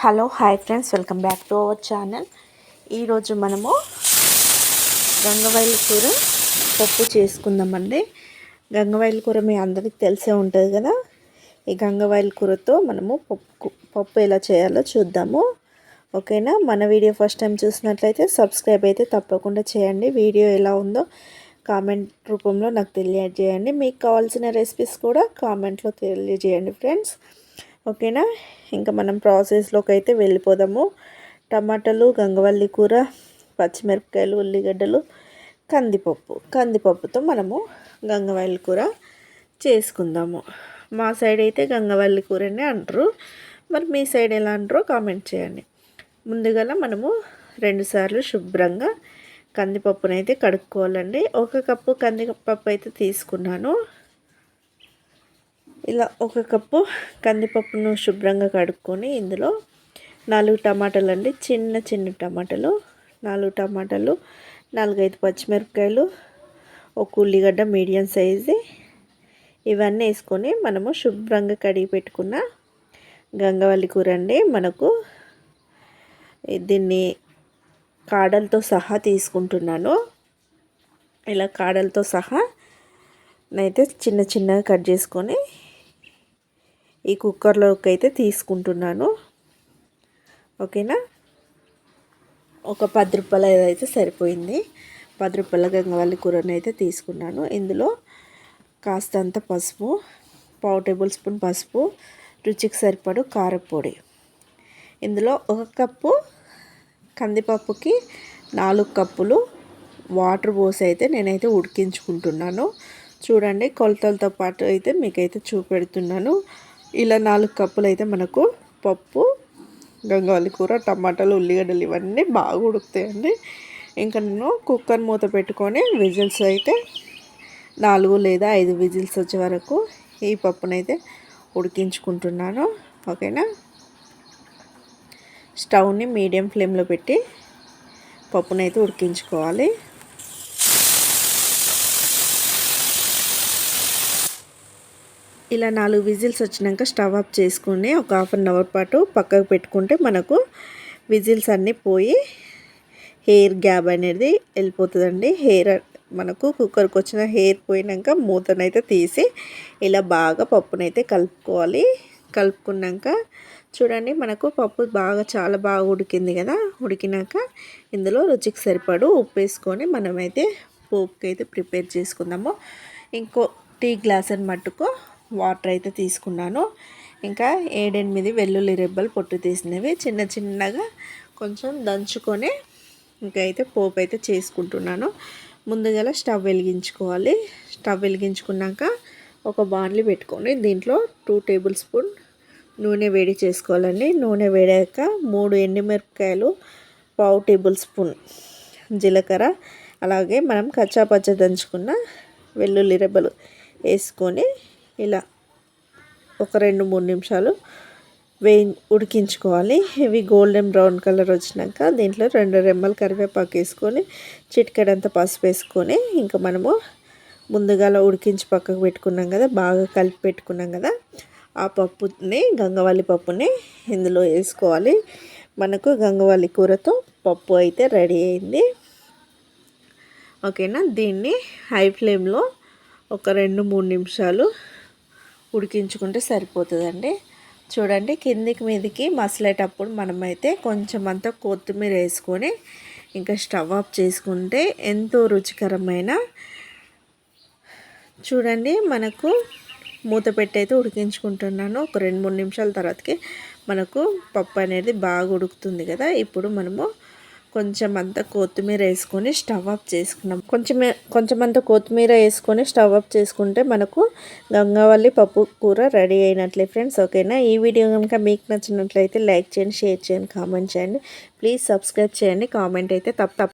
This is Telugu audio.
Hello hi friends welcome back to our channel. ఈరోజు మనము గంగవాయిల కూర పప్పు చేసుకుందామండి. గంగవాయిల కూర మీ అందరికీ తెలిసే ఉంటుంది కదా? ఈ గంగవాయిల కూరతో మనము పప్పు పప్పు ఎలా చేయాలో చూద్దాము. ఓకేనా? మన వీడియో ఫస్ట్ టైం చూసినట్లయితే సబ్స్క్రైబ్ అయితే తప్పకుండా చేయండి. వీడియో ఎలా ఉందో కామెంట్ రూపంలో నాకు తెలియజేయండి. మీకు కావాల్సిన రెసిపీస్ కూడా కామెంట్లో తెలియజేయండి ఫ్రెండ్స్. ఓకేనా? ఇంకా మనం ప్రాసెస్లోకి అయితే వెళ్ళిపోదాము. టమాటాలు గంగవల్లి కూర పచ్చిమిరపకాయలు ఉల్లిగడ్డలు కందిపప్పు. కందిపప్పుతో మనము గంగవల్లి కూర చేసుకుందాము. మా సైడ్ అయితే గంగవల్లి కూరనే అంటారు. మరి మీ సైడ్ ఎలా అంటారో కామెంట్ చేయండి. ముందుగా మనము రెండుసార్లు శుభ్రంగా కందిపప్పునైతే కడుక్కోవాలండి. ఒక కప్పు కందిపప్పు అయితే తీసుకున్నాను. ఇలా ఒక కప్పు కందిపప్పును శుభ్రంగా కడుక్కొని ఇందులో నాలుగు టమాటాలు అండి చిన్న చిన్న టమాటాలు నాలుగు టమాటాలు నాలుగైదు పచ్చిమిరపకాయలు ఒక ఉల్లిగడ్డ మీడియం సైజు. ఇవన్నీ వేసుకొని మనము శుభ్రంగా కడిగి పెట్టుకున్న గంగవల్లి కూర అండి. మనకు దీన్ని కాడలతో సహా తీసుకుంటున్నాను. ఇలా కాడలతో సహా నైతే చిన్న చిన్నగా కట్ చేసుకొని ఈ కుక్కర్లోకి అయితే తీసుకుంటున్నాను. ఓకేనా? ఒక పది రూపాయలు అయితే సరిపోయింది. పది రూపాయల గంగవల్లి కూరని అయితే తీసుకున్నాను. ఇందులో కాస్తంత పసుపు పావు టేబుల్ స్పూన్ పసుపు రుచికి సరిపడు కారపొడి. ఇందులో ఒక కప్పు కందిపప్పుకి నాలుగు కప్పులు వాటర్ పోసి అయితే నేనైతే ఉడికించుకుంటున్నాను. చూడండి కొలతలతో పాటు అయితే మీకైతే చూపెడుతున్నాను. ఇలా నాలుగు కప్పులు అయితే మనకు పప్పు గంగావల్లి కూర టమాటాలు ఉల్లిగడ్డలు ఇవన్నీ బాగా ఉడుకుతాయండి. ఇంకా నేను కుక్కర్ మూత పెట్టుకొని విజిల్స్ అయితే నాలుగు లేదా ఐదు విజిల్స్ వచ్చే వరకు ఈ పప్పునైతే ఉడికించుకుంటున్నాను. ఓకేనా? స్టవ్ని మీడియం ఫ్లేమ్లో పెట్టి పప్పునైతే ఉడికించుకోవాలి. ఇలా నాలుగు విజిల్స్ వచ్చినాక స్టవ్ ఆఫ్ చేసుకుని ఒక హాఫ్ అన్ అవర్ పాటు పక్కకు పెట్టుకుంటే మనకు విజిల్స్ అన్నీ పోయి హెయిర్ గ్యాప్ అనేది వెళ్ళిపోతుందండి. హెయిర్ మనకు కుక్కర్కి వచ్చిన హెయిర్ పోయినాక మూతనైతే తీసి ఇలా బాగా పప్పునైతే కలుపుకోవాలి. కలుపుకున్నాక చూడండి మనకు పప్పు బాగా చాలా బాగా ఉడికింది కదా. ఉడికినాక ఇందులో రుచికి సరిపడు ఉప్పు వేసుకొని మనమైతే పోపుకి అయితే ప్రిపేర్ చేసుకుందాము. ఇంకో టీ గ్లాస్ అని మట్టుకు వాటర్ అయితే తీసుకున్నాను. ఇంకా ఏడెనిమిది వెల్లుల్లి రెబ్బలు పొట్టు తీసినవి. చిన్న చిన్నగా కొంచెం దంచుకొని ఇంకా అయితే పోపు అయితే చేసుకుంటున్నాను. ముందుగా స్టవ్ వెలిగించుకోవాలి. స్టవ్ వెలిగించుకున్నాక ఒక బాణలి పెట్టుకొని దీంట్లో టూ టేబుల్ స్పూన్ నూనె వేడి చేసుకోవాలండి. నూనె వేడాక మూడు ఎండుమిరపకాయలు పావు టేబుల్ స్పూన్ జీలకర్ర అలాగే మనం కచ్చాపచ్చ దంచుకున్న వెల్లుల్లి రెబ్బలు వేసుకొని ఇలా ఒక రెండు మూడు నిమిషాలు వేయి ఉడికించుకోవాలి. ఇవి గోల్డెన్ బ్రౌన్ కలర్ వచ్చినాక దీంట్లో రెండు రెమ్మలు కరివేపాకు వేసుకొని చిటికెడంత పసుపు వేసుకొని ఇంకా మనము ముందుగా ఉడికించి పక్కకు పెట్టుకున్నాం కదా బాగా కలిపి పెట్టుకున్నాం కదా ఆ పప్పుని గంగవాలి పప్పుని ఇందులో వేసుకోవాలి. మనకు గంగవాలి కూరతో పప్పు అయితే రెడీ అయింది. ఓకేనా? దీన్ని హై ఫ్లేమ్లో ఒక రెండు మూడు నిమిషాలు ఉడికించుకుంటే సరిపోతుందండి. చూడండి కిందికి మీదికి మసలేటప్పుడు మనమైతే కొంచెం అంతా కొత్తిమీర వేసుకొని ఇంకా స్టవ్ ఆఫ్ చేసుకుంటే ఎంతో రుచికరమైన చూడండి మనకు మూత పెట్టి అయితే ఉడికించుకుంటున్నాను. ఒక రెండు మూడు నిమిషాల తర్వాతకి మనకు పప్పు అనేది బాగా ఉడుకుతుంది కదా. ఇప్పుడు మనము కొంచెం అంత కొత్తిమీర వేసుకొని స్టవ్ ఆఫ్ చేసుకున్నాం. కొంచెం కొంచెం అంత కొత్తిమీర వేసుకొని స్టవ్ ఆఫ్ చేసుకుంటే మనకు గంగావల్లి పప్పు కూర రెడీ అయినట్లే ఫ్రెండ్స్ ఓకేనా? ఈ వీడియో కనుక మీకు నచ్చినట్లయితే లైక్ చేయండి షేర్ చేయండి కామెంట్ చేయండి. ప్లీజ్ సబ్స్క్రైబ్ చేయండి కామెంట్ అయితే తప్ప